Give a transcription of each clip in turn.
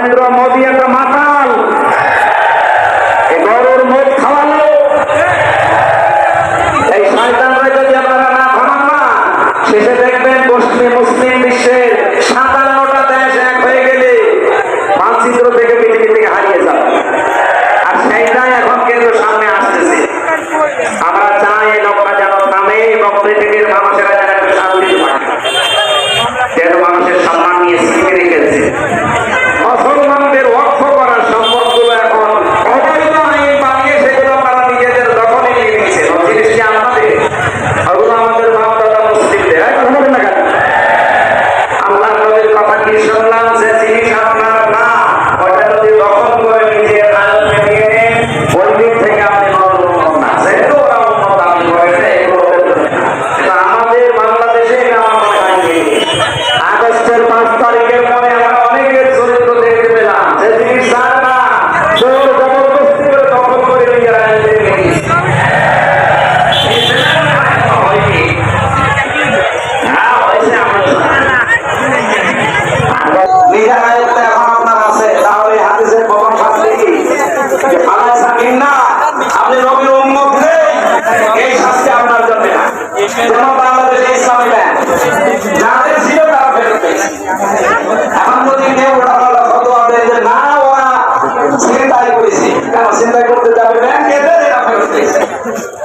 নরেন্দ্র মোদী একটা মাতাল। গরুর মুখ খাওয়ালো। এই শয়তানরা যদি আপনারা না থামান না, শেষে দেখবেন পশ্চিম মুসলিম বিশ্বের সাতান্নটা দেশ এক হয়ে গেলে মানচিত্র থেকে পৃথিবী থেকে হারিয়ে যাবে। আর সেইটাই এখন সামনে আসতেছে। আমরা চাই এই লোকরা যেন থামে এবং পৃথিবীর মানুষেরা যেন একটা শান্তি মানুষের সম্মান নিয়ে রেখেছে।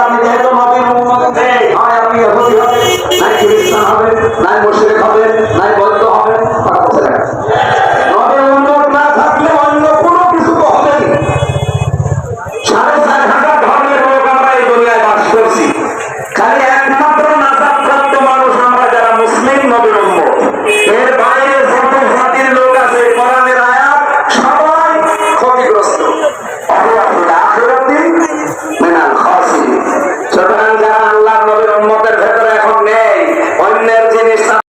আমি যেহেতু নবীর উম্মত নেই হয় হবে নাই খ্রিস্টান হবে নাই মুশরিক হবে নাই